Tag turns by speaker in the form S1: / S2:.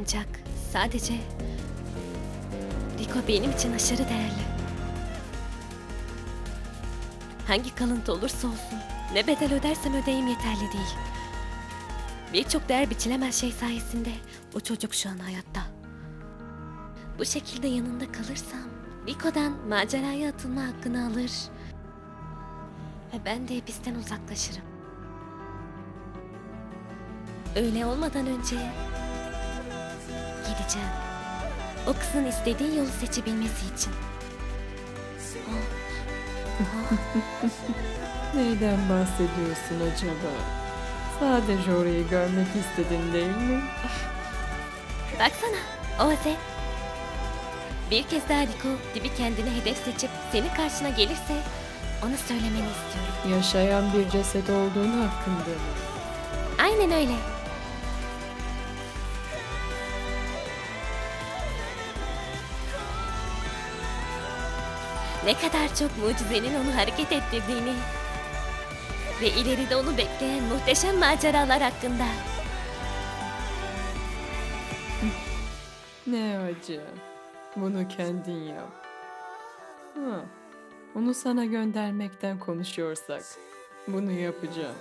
S1: Ancak sadece Rico benim için aşırı değerli. Hangi kalıntı olursa olsun, ne bedel ödersem ödeyim yeterli değil. Birçok değer biçilemez şey sayesinde o çocuk şu an hayatta. Bu şekilde yanında kalırsam Rico'dan maceraya atılma hakkını alır. Ve ben de hapisten uzaklaşırım. Öyle olmadan önce gideceğim. O kızın istediği yolu seçebilmesi için.
S2: Neyden bahsediyorsun acaba? Sadece orayı görmek istedin değil mi?
S1: Baksana, Oze. Bir kez daha Rico dibi kendine hedef seçip senin karşına gelirse onu söylemeni istiyorum.
S2: Yaşayan bir ceset olduğun hakkında mı?
S1: Aynen öyle. Ne kadar çok mucizenin onu hareket ettirdiğini ve ileride onu bekleyen muhteşem maceralar hakkında.
S2: Ne acı. Bunu kendin yap. Ha, onu sana göndermekten konuşuyorsak bunu yapacağım.